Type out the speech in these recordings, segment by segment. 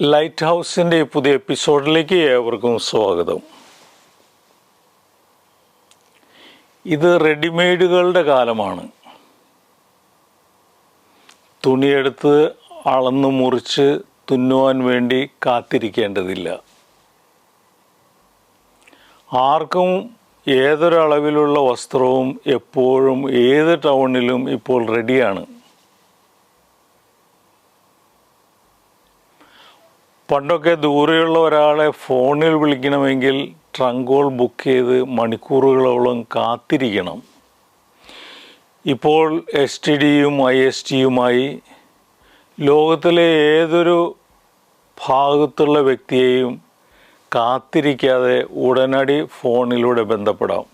Light ഹൗസിന്റെ പുതിയ എപ്പിസോഡിലേക്ക് ഏവർക്കും സ്വാഗതം. ഇത് റെഡിമെയ്ഡുകളുടെ കാലമാണ്. തുണിയെടുത്ത് അളന്ന് മുറിച്ച് തുന്നുവാൻ വേണ്ടി കാത്തിരിക്കേണ്ടതില്ല. ആർക്കും ഏതൊരളവിലുള്ള വസ്ത്രവും എപ്പോഴും ഏത് ടൗണിലും ഇപ്പോൾ റെഡിയാണ്. പണ്ടൊക്കെ ദൂരെയുള്ള ഒരാളെ ഫോണിൽ വിളിക്കണമെങ്കിൽ ട്രങ്കോൾ ബുക്ക് ചെയ്ത് മണിക്കൂറുകളോളം കാത്തിരിക്കണം. ഇപ്പോൾ എസ് ടി ഡിയും ഐ എസ് ടിയുമായി ലോകത്തിലെ ഏതൊരു ഭാഗത്തുള്ള വ്യക്തിയെയും കാത്തിരിക്കാതെ ഉടനടി ഫോണിലൂടെ ബന്ധപ്പെടാം.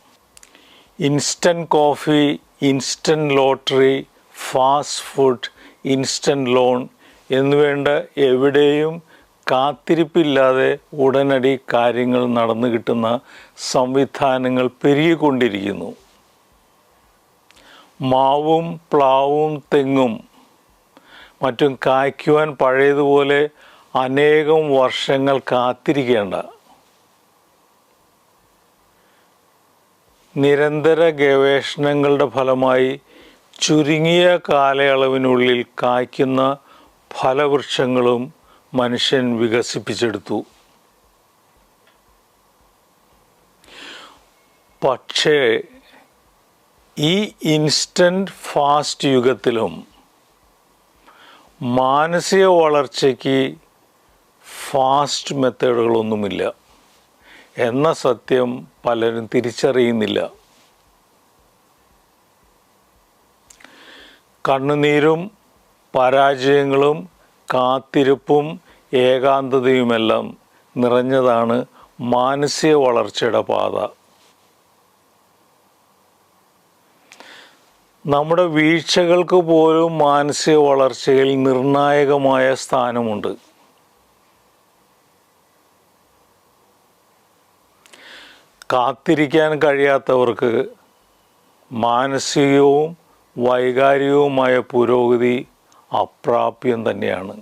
Instant coffee instant lottery fast food instant loan എന്നുവേണ്ട എവിടെയും കാത്തിരിപ്പില്ലാതെ ഉടനടി കാര്യങ്ങൾ നടന്നു കിട്ടുന്ന സംവിധാനങ്ങൾ പെരുകിക്കൊണ്ടിരിക്കുന്നു. മാവും പ്ലാവും തെങ്ങും മറ്റും കായ്ക്കുവാൻ പഴയതുപോലെ അനേകം വർഷങ്ങൾ കാത്തിരിക്കേണ്ട. നിരന്തര ഗവേഷണങ്ങളുടെ ഫലമായി ചുരുങ്ങിയ കാലയളവിനുള്ളിൽ കായ്ക്കുന്ന ഫലവൃക്ഷങ്ങളും മനുഷ്യൻ വികസിപ്പിച്ചെടുത്തു. പക്ഷേ ഈ ഇൻസ്റ്റന്റ് ഫാസ്റ്റ് യുഗത്തിലും മാനസിക വളർച്ചയ്ക്ക് ഫാസ്റ്റ് മെത്തേഡുകളൊന്നുമില്ല എന്ന സത്യം പലരും തിരിച്ചറിയുന്നില്ല. കണ്ണുനീരും പരാജയങ്ങളും കാത്തിരിപ്പും ഏകാന്തതയുമെല്ലാം നിറഞ്ഞതാണ് മാനസിക വളർച്ചയുടെ പാത. നമ്മുടെ വീഴ്ചകൾക്ക് പോലും മാനസിക വളർച്ചയിൽ നിർണായകമായ സ്ഥാനമുണ്ട്. കാത്തിരിക്കാൻ കഴിയാത്തവർക്ക് മാനസികവും വൈകാരികവുമായ പുരോഗതി അപ്രാപ്യം തന്നെയാണ്.